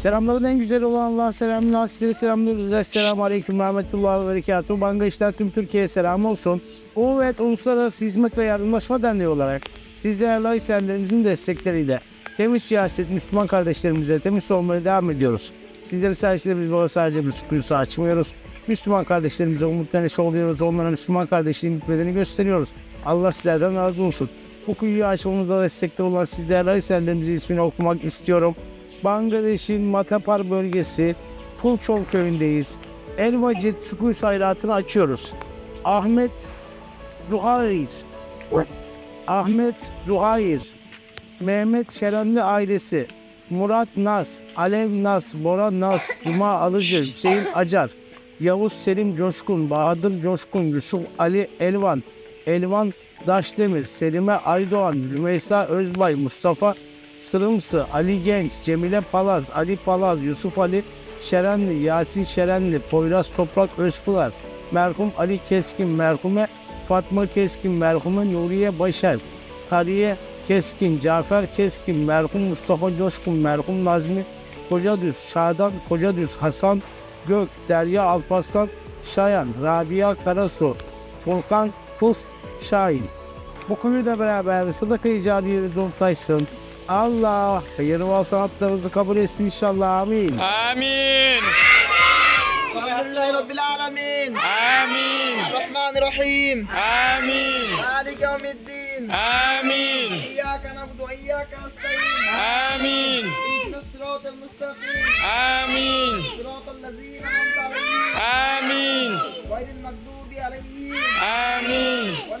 Selamların en güzel olan Allah selamını sizlere selamlıyoruz. Esselamu Aleyküm ve Rahmetullahi ve Berekatuhu. Banga işler tüm Türkiye'ye selam olsun. UVET Uluslararası Hizmet ve Yardımlaşma Derneği olarak sizlerle Aysenlerimizin destekleriyle temiz siyaset Müslüman kardeşlerimize temiz olmaya devam ediyoruz. Sizlerin sayesinde biz burada sadece bir kuyusu açmıyoruz. Müslüman kardeşlerimize umut neşe oluyoruz. Onlara Müslüman kardeşliğin bitmediğini gösteriyoruz. Allah sizlerden razı olsun. Bu kuyuyu açmamızda destekte olan sizlerle Aysenlerimizin ismini okumak istiyorum. Bangladeş'in Matapar bölgesi Pulçol köyündeyiz. Elvacit Sukuyus hayratını açıyoruz. Ahmet Zuhair Ahmet Zuhair Mehmet Şerenli ailesi Murat Nas, Alev Nas, Bora Nas, Cuma Alıcı, Hüseyin Acar, Yavuz Selim Coşkun, Bahadır Coşkun, Yusuf Ali Elvan, Elvan Daşdemir, Selime Aydoğan, Rümeysa Özbay, Mustafa Sırımsı, Ali Genç, Cemile Palaz, Ali Palaz, Yusuf Ali Şerenli, Yasin Şerenli, Poyraz Toprak Özpınar, merhum Ali Keskin, merhume Fatma Keskin, merhume Nuriye Başar, Tariye Keskin, Cafer Keskin, merhum Mustafa Coşkun, merhum Nazmi Kocadüz, Şadan Kocadüz, Hasan Gök, Derya Alparslan, Şayan, Rabia Karasu, Furkan Kuş Şahin. Bu konuyla beraber sadaka-i cariyeniz ortaysın. Allah hayırlı sanatlarınızı kabul etsin inşallah. Amin. Amin. Elhamdülillahi Rabbil Alemin. Amin. Rahmanirrahim. Amin. Malik yevmiddin. Amin. İyyâke nabdu ve iyyâke nestaîn. Amin. İhdina sıratel mustakîm. Amin. Sıratel lezîne en'amte aleyhim. Amin. Gayril mağdûbi aleyhim. Amin. Ve